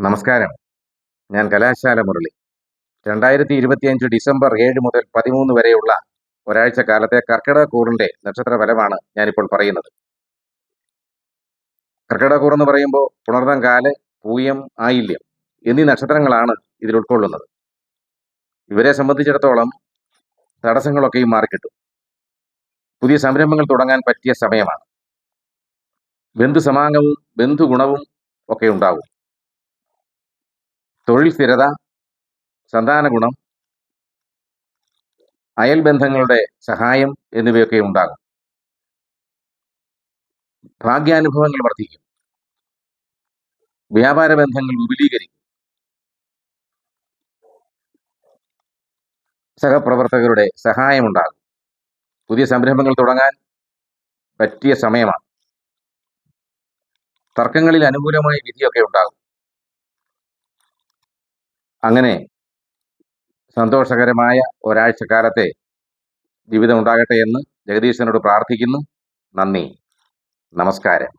നമസ്കാരം. ഞാൻ കലാശാല മുരളി. രണ്ടായിരത്തി ഇരുപത്തിയഞ്ച് ഡിസംബർ ഏഴ് മുതൽ പതിമൂന്ന് വരെയുള്ള ഒരാഴ്ച കാലത്തെ കർക്കിടക കൂറിന്റെ നക്ഷത്ര ഫലമാണ് ഞാനിപ്പോൾ പറയുന്നത്. കർക്കിടക കൂർ എന്ന് പറയുമ്പോൾ പുണർന്നം കാൽ പൂയം ആയില്യം എന്നീ നക്ഷത്രങ്ങളാണ് ഇതിൽ ഉൾക്കൊള്ളുന്നത്. ഇവരെ സംബന്ധിച്ചിടത്തോളം തടസ്സങ്ങളൊക്കെയും മാറിക്കിട്ടും. പുതിയ സംരംഭങ്ങൾ തുടങ്ങാൻ പറ്റിയ സമയമാണ്. ബന്ധുസമാംഗവും ബന്ധുഗുണവും ഒക്കെ ഉണ്ടാവും. തൊഴിൽ സ്ഥിരത സന്താന ഗുണം അയൽബന്ധങ്ങളുടെ സഹായം എന്നിവയൊക്കെ ഉണ്ടാകും. ഭാഗ്യാനുഭവങ്ങൾ വർദ്ധിക്കും. വ്യാപാര ബന്ധങ്ങൾ വിപുലീകരിക്കും. സഹപ്രവർത്തകരുടെ സഹായമുണ്ടാകും പുതിയ സംരംഭങ്ങൾ തുടങ്ങാൻ പറ്റിയ സമയമാണ്. തർക്കങ്ങളിൽ അനുകൂലമായ വിധിയൊക്കെ ഉണ്ടാകും. അങ്ങനെ സന്തോഷകരമായ ഒരാഴ്ചക്കാലത്തെ ജീവിതം ഉണ്ടാകട്ടെ എന്ന് ജഗദീശനോട് പ്രാർത്ഥിക്കുന്നു. നന്ദി. നമസ്കാരം.